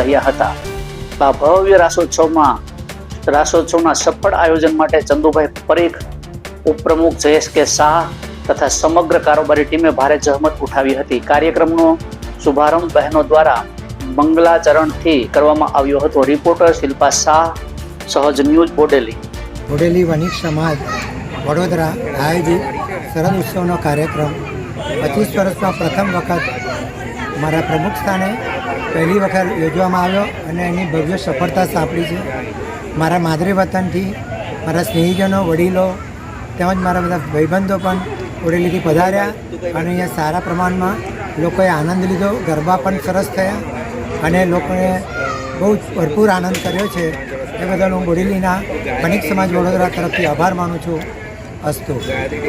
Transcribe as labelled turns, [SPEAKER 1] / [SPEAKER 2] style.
[SPEAKER 1] રહ્યા હતા. આ ભવ્ય રાસોત્સવમાં, રાસોત્સવના સફળ આયોજન માટે ચંદુભાઈ પરેખ, ઉપપ્રમુખ જયેશ કે શાહ તથા સમગ્ર કારોબારી ટીમે ભારે જહેમત ઉઠાવી હતી. કાર્યક્રમનો શુભારંભ બહેનો દ્વારા મંગલાચરણથી કરવામાં આવ્યો હતો. રિપોર્ટર શિલ્પા શાહ, સહજ ન્યૂઝ, બોડેલી.
[SPEAKER 2] બોડેલી વણિક સમાજ, વડોદરા, આયોજિત શરદ ઉત્સવનો કાર્યક્રમ. પચીસ વર્ષમાં પ્રથમ વખત મારા પ્રમુખ સ્થાને પહેલી વખત યોજવામાં આવ્યો અને એની ભવ્ય સફળતા સાંપડી છે. મારા માદરે વતનથી, મારા સ્નેહીજનો, વડીલો તેમજ મારા બધા ભાઈબંધો પણ ઓડેલીથી પધાર્યા અને અહીંયા સારા પ્રમાણમાં લોકોએ આનંદ લીધો. ગરબા પણ સરસ થયા અને લોકોએ બહુ ભરપૂર આનંદ કર્યો છે. એ બદલ હું બોડેલીના વણિક સમાજ વડોદરા તરફથી આભાર માનું છું. અસ્તુ.